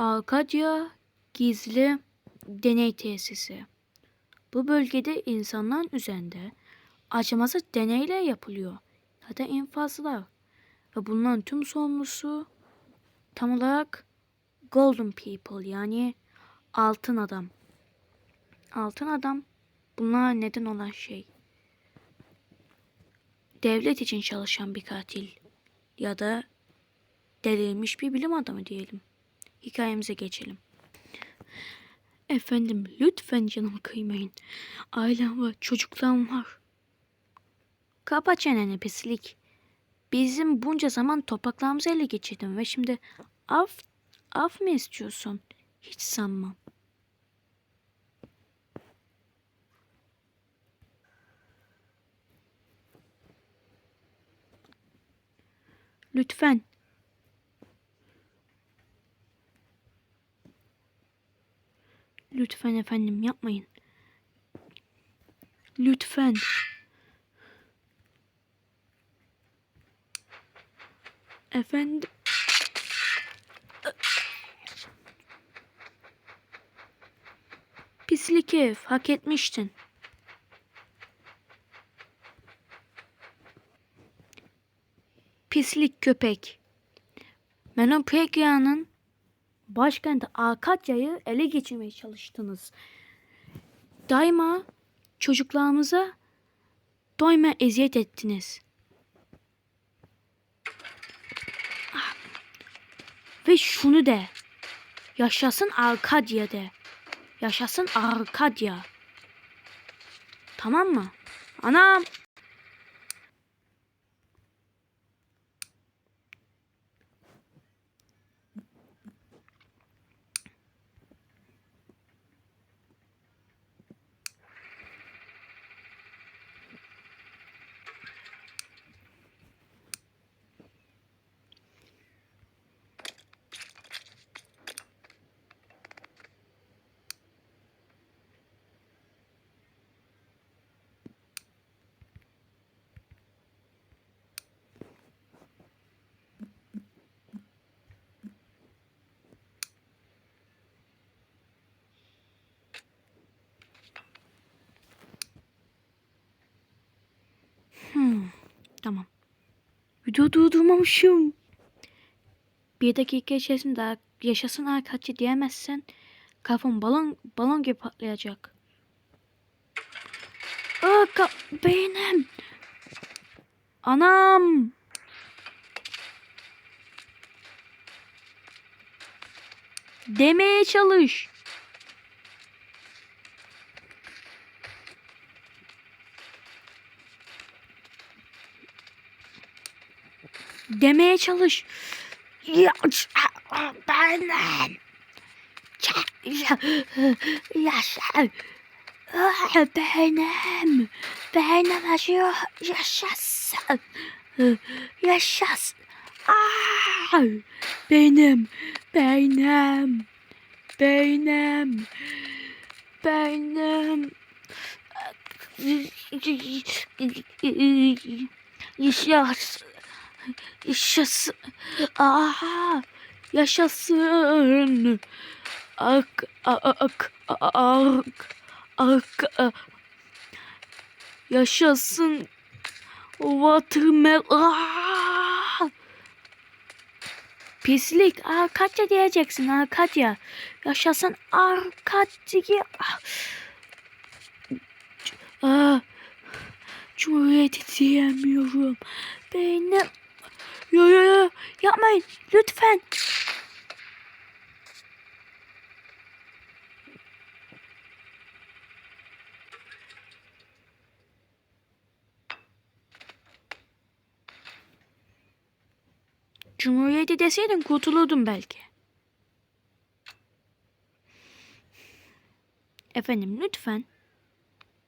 Arkadya Gizli Deney Tesisi. Bu bölgede insanların üzerinde acımasız deneyler yapılıyor. Ya da infazlar. Ve bunların tüm sorumlusu tam olarak Golden People yani altın adam. Altın adam bunlara neden olan şey. Devlet için çalışan bir katil ya da delirmiş bir bilim adamı diyelim. Hikayemize geçelim. Efendim lütfen canımı kıymayın. Ailem var, çocuklarım var. Kapa çeneni pislik. Bizim bunca zaman topraklarımızı ele geçirdin ve şimdi af, af mı istiyorsun? Hiç sanmam. Lütfen. Lütfen efendim yapmayın. Lütfen. Efendim. Pislik ev, hak etmiştin. Pislik köpek. Menopekya'nın başkenti Arkadya'yı ele geçirmeye çalıştınız. Daima çocuklarımıza doyma eziyet ettiniz. Ah. Ve şunu de. Yaşasın Arkadya de. Yaşasın Arkadya. Tamam mı? Anam. Hmm, tamam. Video durdurmamışım. Bir dakika içerisinde yaşasın arkadaşı diyemezsen kafam balon balon gibi patlayacak. Aa, ka- beynim. Anam. Demeye çalış. Demeye çalış. Ya, yaşa. Ah, Benim. Benim yaşıyor. Yaşasın. Yaşasın. Ah, benim. Benim. Benim. Benim. Yaşasın. Yaşasın. Aha. Yaşasın. Ak ak ak ak. Yaşasın. Watermelon. Pislik. Arkadya diyeceksin. Arkadya. Yaşasın Arkadya. Aa, Cumhuriyeti diyemiyorum. Benim. Yo yo yo. Yapmayın. Lütfen. Cumhuriyeti deseydin kurtulurdum belki. Efendim lütfen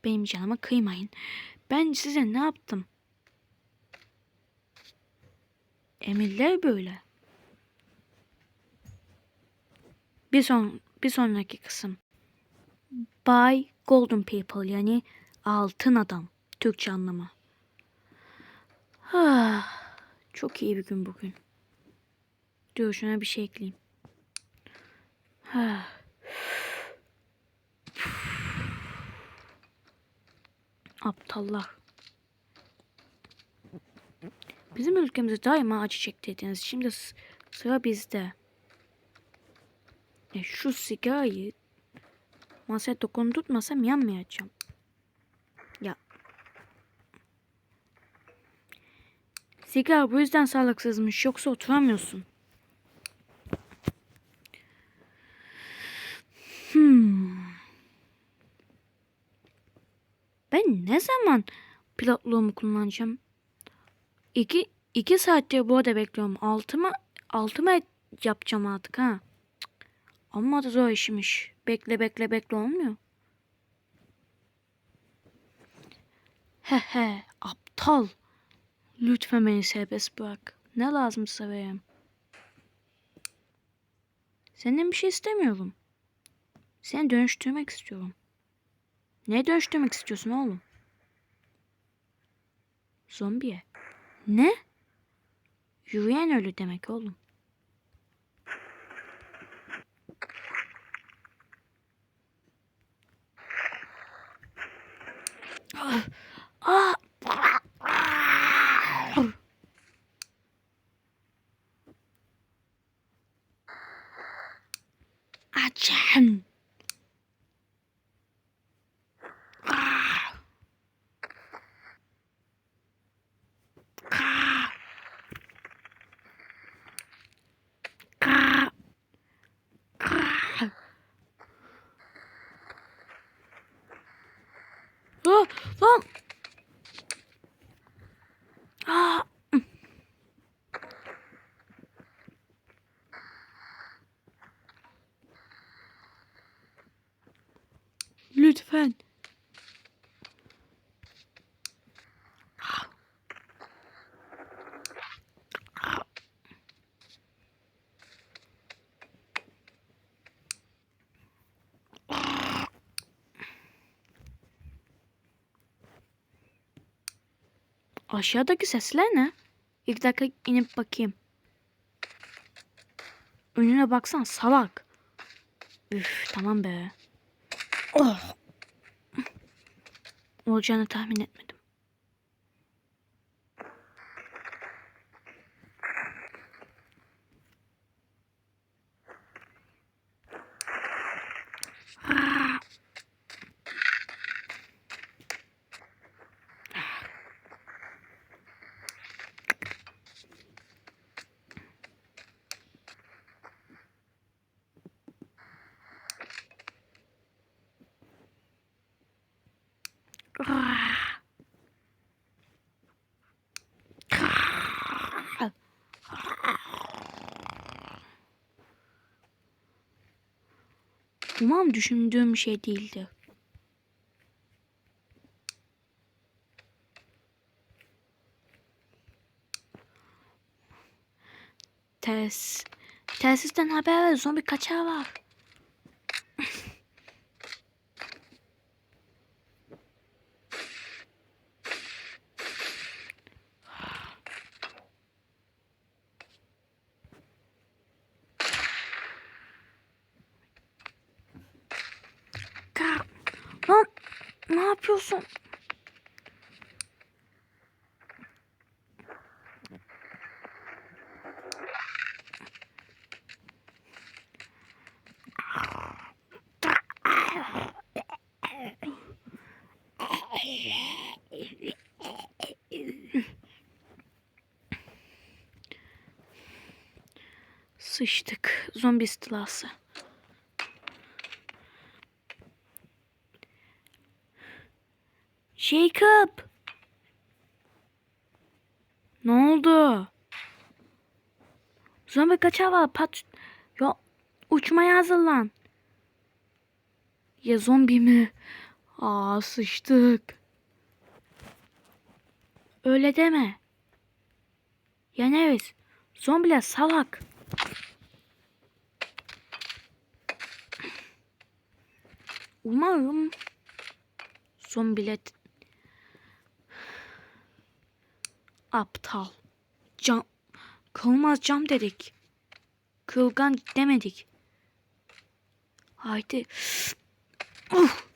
benim canıma kıymayın. Ben size ne yaptım? Emirler böyle. Bir son bir sonraki kısım. By Golden People yani altın adam Türkçe anlamı. Ah, çok iyi bir gün bugün. Dur şuna bir şey ekleyeyim. Ha. Aptallar. Bizim ülkemizde daima acı çektirdiniz. Şimdi sıra bizde. Ya şu sigarayı masaya dokundurtmasam yanmayacağım. Ya. Sigara bu yüzden sağlıksızmış. Yoksa oturamıyorsun. Hmm. Ben ne zaman pilotluğumu kullanacağım? İki, iki saattir bu arada bekliyorum. Altıma, altıma yapacağım artık ha. Amma da zor işmiş. Bekle bekle bekle olmuyor. He he aptal. Lütfen beni serbest bırak. Ne lazımsa vereyim. Senden bir şey istemiyorum. Seni dönüştürmek istiyorum. Ne dönüştürmek istiyorsun oğlum? Zombiye. Ne? Yürüyen ölü demek oğlum. Ah. Açın. Ah. Ah. Ah. Ah. Ah, lan. Ah. Lütfen. Aşağıdaki sesler ne? İlk dakika inip bakayım. Önüne baksan salak. Üf tamam be. Oh. Olacağını tahmin etmedim. Umarım düşündüğüm şey değildi. Tes telsizden haber ver. Zombi kaçağı var. Ka- Lan ne yapıyorsun? Sıçtık. Zombi istilası. Jacob. Ne oldu? Zombi kaçağı var. Pat ya uçmaya hazırlan. Ya zombi mi? Aa sıçtık. Öyle deme. Ya Nevis. Zombiler salak. Umarım zombiler aptal. Cam kırılmaz cam dedik. Kırılgan demedik. Haydi. Uf.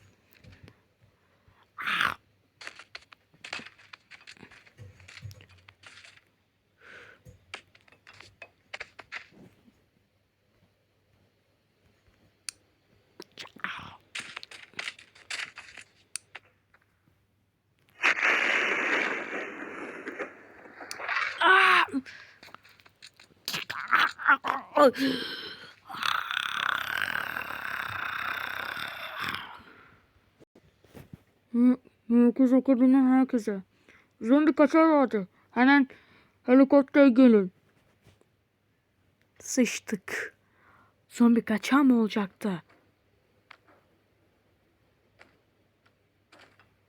Herkese kabine herkese. Zombi kaçar vardı. Hemen helikopter gelin. Sıçtık. Zombi kaçar mı olacaktı?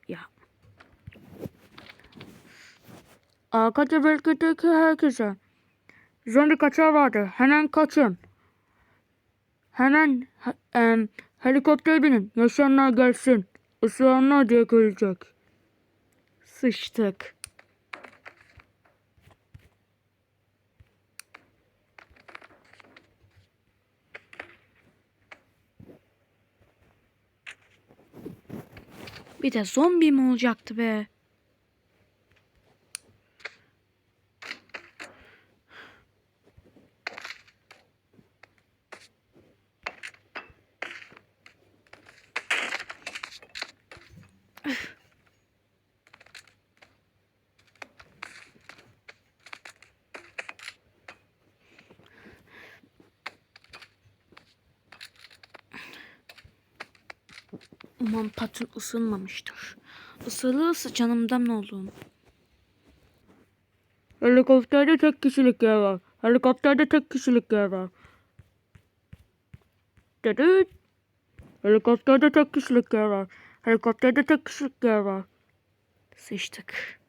Ya Arkada bölgedeki herkese. Zombi kaçar vardı. Hemen kaçın. Hemen he, em, helikopter binin. Yaşayanlar gelsin. Isıranlar diye gelecek. sıçtık. Bir de zombi mi olacaktı be? Umarım patron ısınmamıştır. Isırırsa canımdan ne olur? Helikopterde tek kişilik yer var. Helikopterde tek kişilik yer var. Dedi. Helikopterde tek kişilik yer var. Helikopterde tek kişilik yer var. Sıçtık.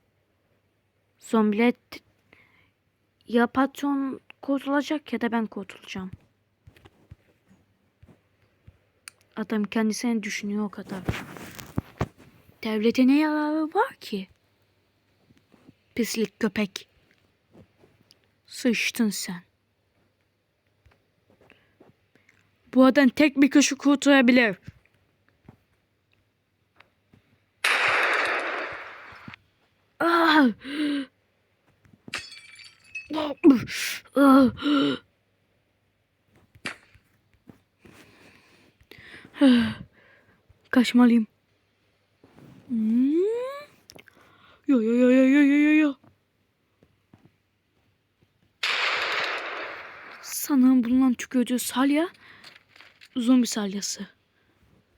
Zombiler ya patron kurtulacak ya da ben kurtulacağım. Adam kendisini düşünüyor o kadar. Devlete ne yararı var ki? Pislik köpek. Sıçtın sen. Bu adam tek bir kişi kurtarabilir. Ah! Ah! Kaçmalıyım. Hmm. Yo yo yo yo yo yo yo yo. Sanırım bulunan tükürdüğü salya zombi salyası.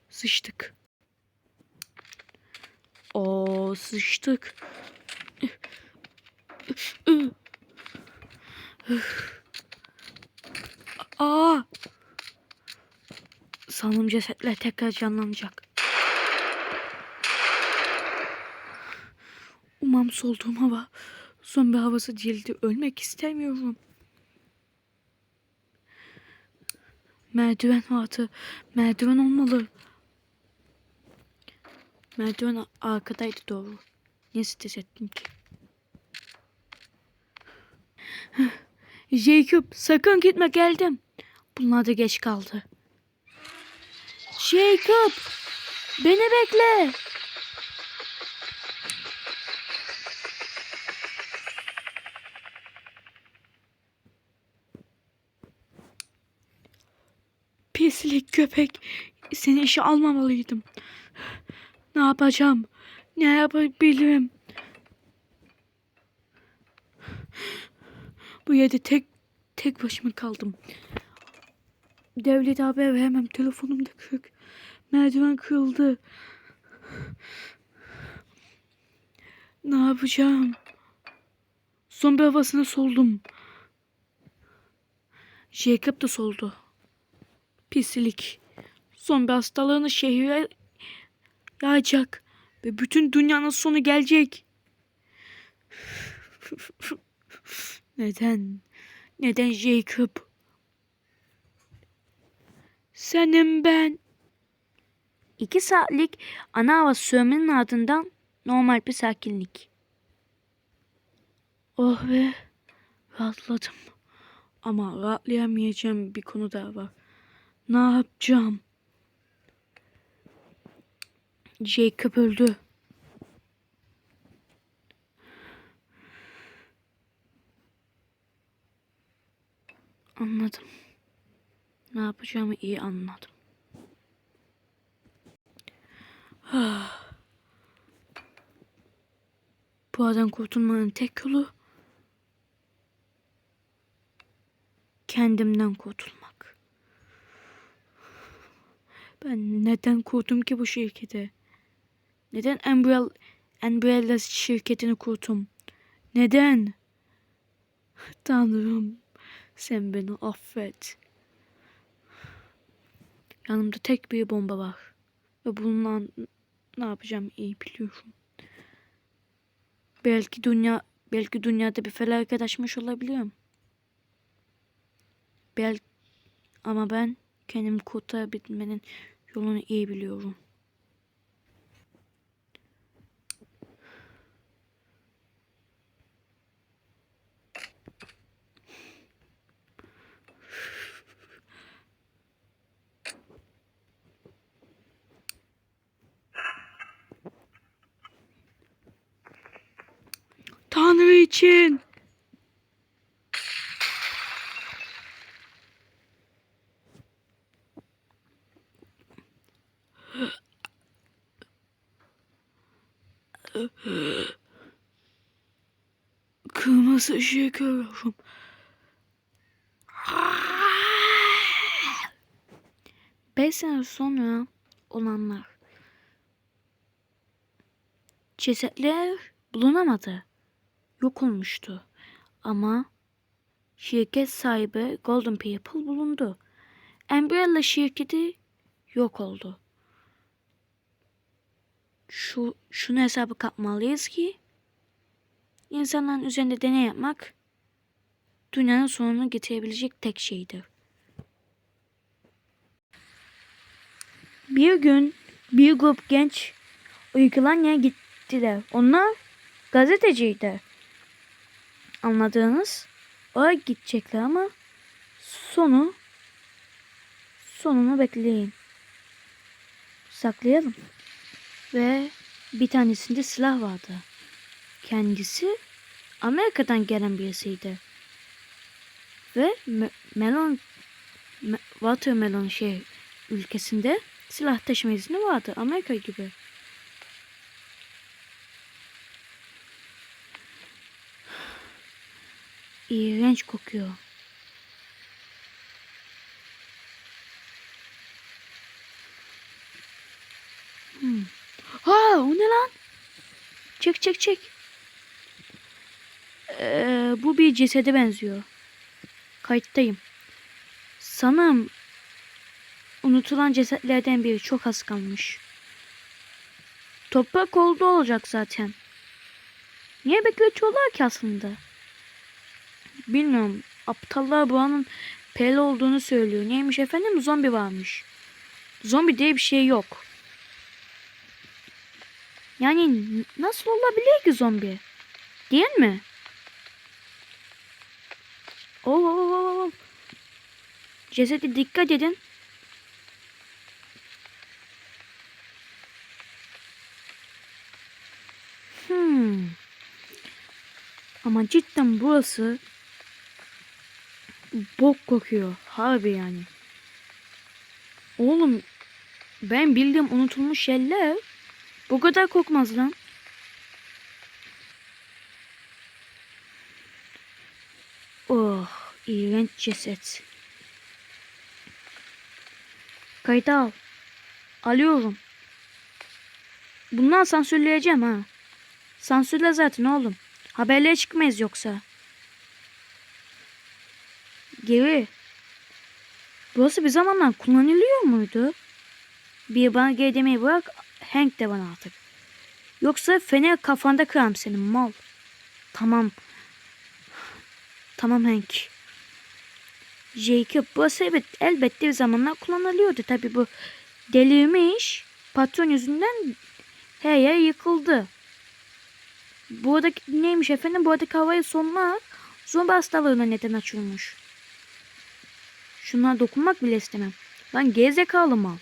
Sıçtık. Oo sıçtık. Aa! Sanırım cesetler tekrar canlanacak. Umarım solduğum hava zombi havası değildi. Ölmek istemiyorum. Merdiven vardı. Merdiven olmalı. Merdiven arkadaydı doğru. Niye stres ettim ki? Jacob sakın gitme geldim. Bunlar da geç kaldı. Jacob beni bekle. Pislik köpek. Seni işe almamalıydım. Ne yapacağım? Ne yapabilirim? Bu yerde tek tek başıma kaldım. Devlet haber veremem. Telefonum da kırık. Merdiven kırıldı. Ne yapacağım? Zombi havasına soldum. Jacob da soldu. Pislik. Zombi hastalığını şehre yayacak. Ve bütün dünyanın sonu gelecek. Neden? Neden Jacob? Senin ben. İki saatlik ana hava sövmenin ardından normal bir sakinlik. Oh be. Rahatladım. Ama rahatlayamayacağım bir konu daha var. Ne yapacağım? Jacob öldü. Anladım. Ne yapacağımı iyi anladım. Bu adam kurtulmanın tek yolu kendimden kurtulmak. Ben neden kurdum ki bu şirketi? Neden Umbrella, Umbrella şirketini kurdum? Neden? Tanrım sen beni affet. Yanımda tek bir bomba var. Ve bununla ne yapacağım iyi biliyorum. Belki dünya belki dünyada bir felaket açmış olabiliyorum. Bel ama ben kendimi kurtarabilmenin yolunu iyi biliyorum. İçin. Kırmızı ışığı görüyorum. Beş sene sonra olanlar. Cesetler bulunamadı. Yok olmuştu. Ama şirket sahibi Golden People bulundu. Umbrella şirketi yok oldu. Şu şunu hesabı katmalıyız ki insanların üzerinde deney yapmak dünyanın sonunu getirebilecek tek şeydir. Bir gün bir grup genç Uykulanya'ya gittiler. Onlar gazeteciydi. Anladığınız? Oraya gidecekler ama sonu sonunu bekleyin. Saklayalım. Ve bir tanesinde silah vardı. Kendisi Amerika'dan gelen birisiydi. Ve Me- Melon Me- Watermelon şey ülkesinde silah taşıma izni vardı. Amerika gibi. İğrenç kokuyor. Hmm. Ha, o ne lan? Çek çek çek. Ee, bu bir cesede benziyor. Kayıttayım. Sanırım unutulan cesetlerden biri çok az kalmış. Toprak oldu olacak zaten. Niye bekletiyorlar ki aslında? Bilmiyorum. Aptallar buranın pel olduğunu söylüyor. Neymiş efendim? Zombi varmış. Zombi diye bir şey yok. Yani nasıl olabilir ki zombi? Değil mi? Oo, oo, oo. Cesedi dikkat edin. Hmm. Ama cidden burası bok kokuyor. Harbi yani. Oğlum ben bildiğim unutulmuş yerler bu kadar kokmaz lan. Oh, iğrenç ceset. Kayıt al. Alıyorum. Bundan sansürleyeceğim ha. Sansürle zaten oğlum. Haberlere çıkmayız yoksa. Geri. Burası bir zamanlar kullanılıyor muydu? Bir bana geri demeyi bırak. Hank de bana artık. Yoksa fener kafanda kıram senin mal. Tamam. Tamam Hank. Jacob burası evet elbette bir zamanlar kullanılıyordu. Tabi bu delirmiş. Patron yüzünden her yer yıkıldı. Buradaki neymiş efendim? Buradaki havayı sonlar zombi hastalığına neden açılmış. Şuna dokunmak bile istemem. Lan gerizekalı mal.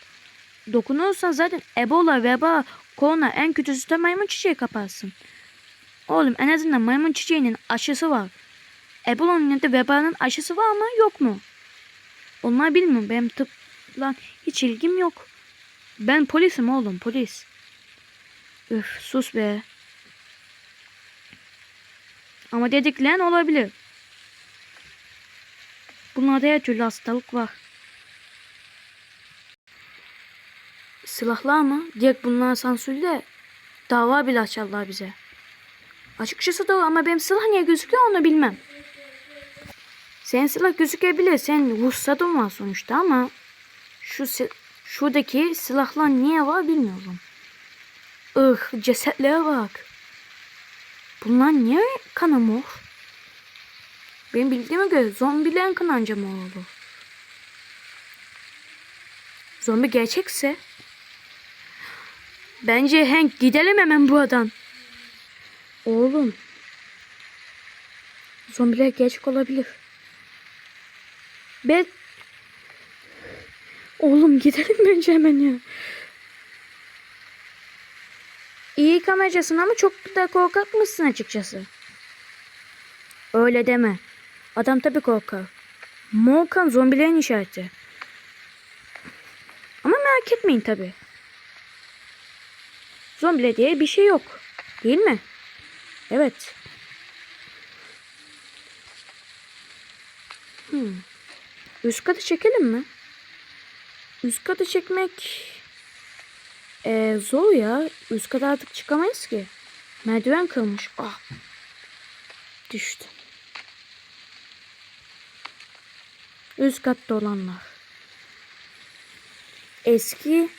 dokunursan zaten Ebola, veba, korona en kötüsü de maymun çiçeği kaparsın. Oğlum en azından maymun çiçeğinin aşısı var. Ebola'nın ya da vebanın aşısı var mı yok mu? Onlar bilmiyorum. Benim tıpla hiç ilgim yok. Ben polisim oğlum polis. Üf sus be. Ama dediklerin olabilir. Bunlarda her türlü hastalık var. Silahlar mı? Direkt bunlara sansürle dava bile açarlar bize. Açıkçası doğru ama benim silah niye gözüküyor onu bilmem. Senin silah gözükebilir. Sen ruhsatın var sonuçta ama şu şuradaki silahlar niye var bilmiyorum. Ih cesetlere bak. Bunlar niye kanı mor? Benim bildiğime göre zombilerin kanı anca mor olur. Zombi gerçekse bence Hank gidelim hemen buradan. Oğlum. Zombiler gerçek olabilir. Ben... Oğlum gidelim bence hemen ya. İyi kameracısın ama çok da korkak mısın açıkçası? Öyle deme. Adam tabii korkar. Morkan zombilerin işareti. Ama merak etmeyin tabii. Zombile diye bir şey yok. Değil mi? Evet. Hmm. Üst katı çekelim mi? Üst katı çekmek ee, zor ya. Üst kata artık çıkamayız ki. Merdiven kırmış. Ah. Düştü. Üst katta olanlar. Eski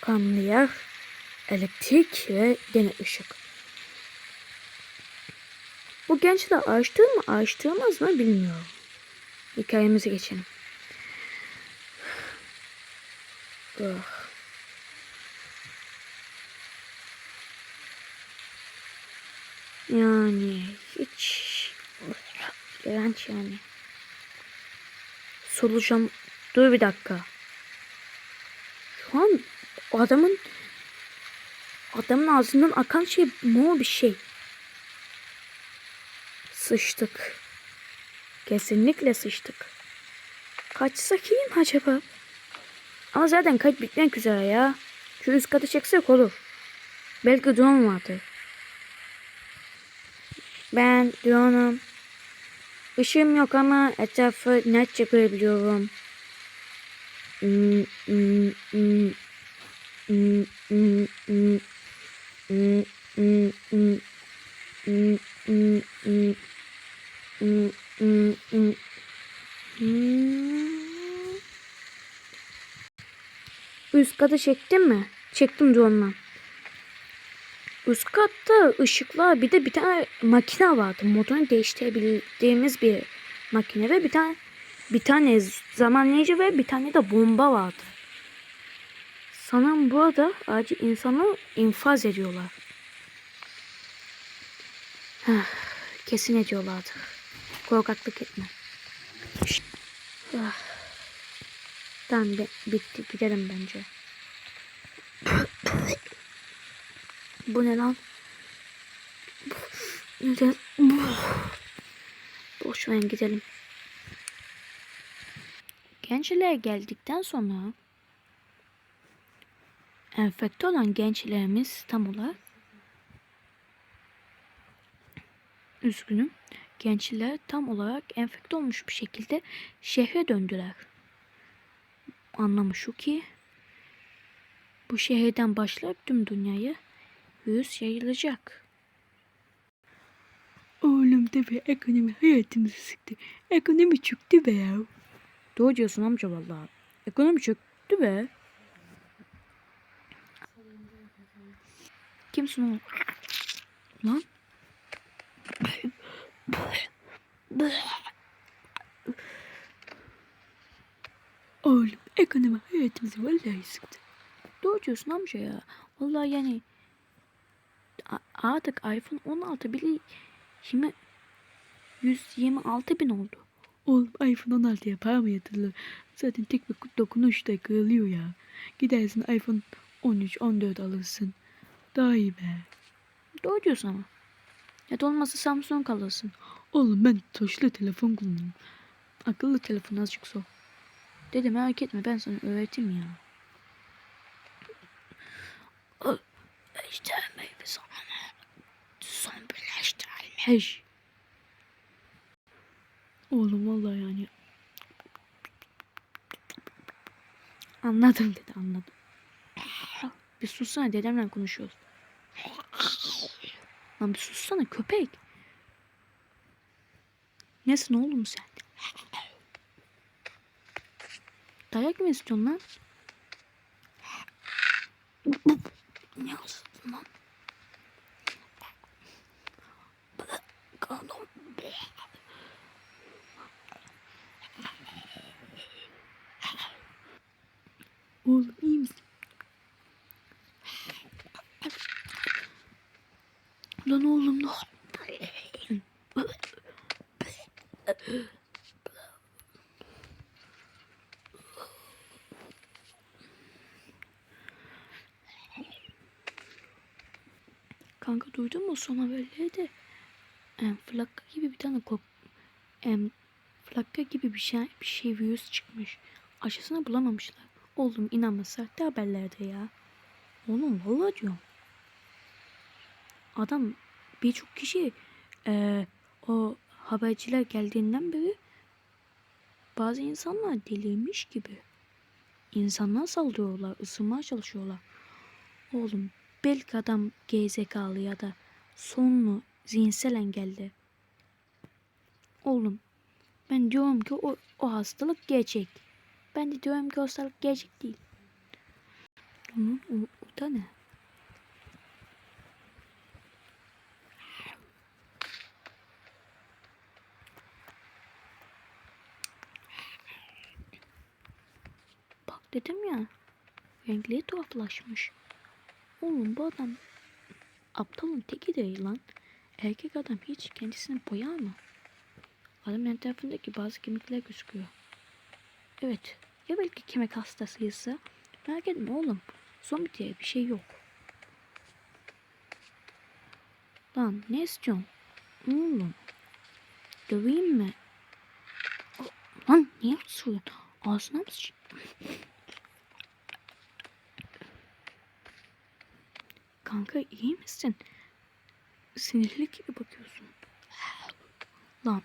kanlı yer, elektrik ve gene ışık. Bu gençler açtı mı açtırmaz mı bilmiyorum. Hikayemize geçelim. Oh. Yani hiç iğrenç yani. Solucan dur bir dakika. Şu an adamın adamın ağzından akan şey mor bir şey. Sıçtık. Kesinlikle sıçtık. Kaçsak iyi mi acaba? Ama zaten kaç bitmek üzere ya. Şu üst katı çeksek olur. Belki drone vardır. Ben drone'um. Işığım yok ama etrafı netçe görebiliyorum. Üst katı çektin mi? Çektim drone'dan. Üst katta ışıklar bir de bir tane makine vardı. Modunu değiştirebildiğimiz bir makine ve bir tane bir tane zamanlayıcı ve bir tane de bomba vardı. Sanırım burada acil insanı infaz ediyorlar. Heh, kesin ediyorlardı. Korkaklık etme. Ah. Tamam bitti gidelim bence. Bu ne lan? Neden? Boş ver gidelim. Gençler geldikten sonra enfekte olan gençlerimiz tam olarak üzgünüm. Gençler tam olarak enfekte olmuş bir şekilde şehre döndüler. Anlamı şu ki bu şehirden başlayıp tüm dünyaya virüs yayılacak. Oğlum tabi ekonomi hayatımızı sıktı. Ekonomi çöktü be ya. Doğru diyorsun amca vallahi. Ekonomi çöktü be. Kimsin oğlum? Lan? Oğlum ekonomi hayatımızı vallahi sıktı. Doğru diyorsun amca ya. Vallahi yani artık iPhone 16 bile 20 126 bin oldu. Oğlum iPhone 16'ya para mı yatırılır? Zaten tek bir dokunuşta kırılıyor ya. Gidersin iPhone 13, 14 alırsın. Daha iyi be. Doğru diyorsun ama. Ya da olmazsa Samsung alırsın. Oğlum ben tuşlu telefon kullanıyorum. Akıllı telefon azıcık zor. Dede merak etme ben sana öğreteyim ya. O, işte meyve zamanı. Son birleştirilmiş. Oğlum vallahi yani. Anladım dedi anladım. Bir sussana dedemle konuşuyoruz. Lan bir sussana köpek. Nesin oğlum sen? Dayak mı istiyorsun lan? Ne yapsın lan? Kanım. Oğlum iyi misin? Lan oğlum ne? Kanka duydun mu son haberleri em, flakka gibi bir tane kok em, flakka gibi bir şey bir şey virüs çıkmış. Aşısını bulamamışlar. Oğlum inanma sahte haberlerde ya. Oğlum vallahi diyorum. Adam birçok kişi eee, o haberciler geldiğinden beri bazı insanlar deliymiş gibi. İnsanlar saldırıyorlar, ısınmaya çalışıyorlar. Oğlum belki adam gerizekalı ya da sonlu zihinsel engelli. Oğlum ben diyorum ki o, o hastalık gerçek. Ben de diyorum ki o hastalık gerçek değil. O, o da ne? Bak dedim ya. Renkleri tuhaflaşmış. Oğlum bu adam aptalın teki değil lan. Erkek adam hiç kendisini boyar mı? Adamın etrafındaki bazı kemikler gözüküyor. Evet. Ya belki kemik hastasıysa? Merak etme oğlum. Zombi diye bir şey yok. Lan ne istiyorsun? Oğlum. Döveyim mi? Lan niye soruyorsun? Ağzına mı Kanka iyi misin? Sinirli gibi bakıyorsun. Lan.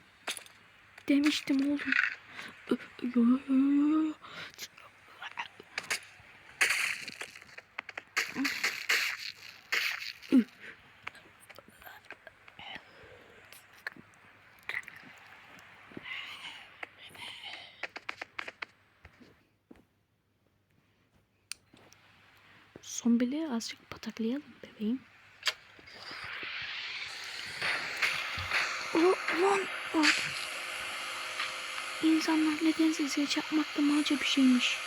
Demiştim oğlum. Yo yo yo yo yo. Zombileri azıcık pataklayalım bebeğim. İnsanlar nedense size çarpmakta malca bir şeymiş.